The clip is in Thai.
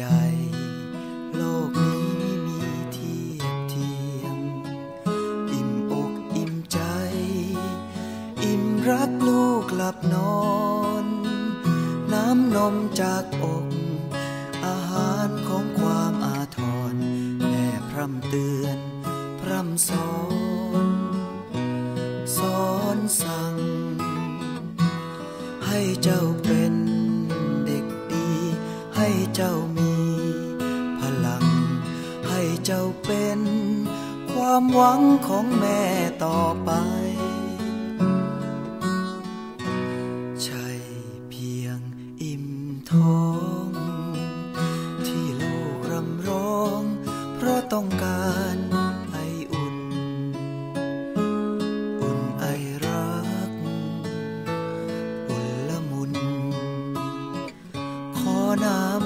ใด โลกนี้ไม่มีเทียบเทียม อิ่มอกอิ่มใจ อิ่มรักลูกหลับนอน น้ำนมจากอก อาหารของความอาทรแม่พร่ำเตือน พร่ำสอนสอนสั่ง ให้เจ้าเป็นเด็กดี ให้เจ้ามี เจ้าเป็น ความหวังของแม่ต่อไป ใช่เพียงอิ่มท้อง ที่ลูกรำร้อง เพราะต้องการไออุ่น อุ่นไอรัก อุ่นละมุน ขอน้ำ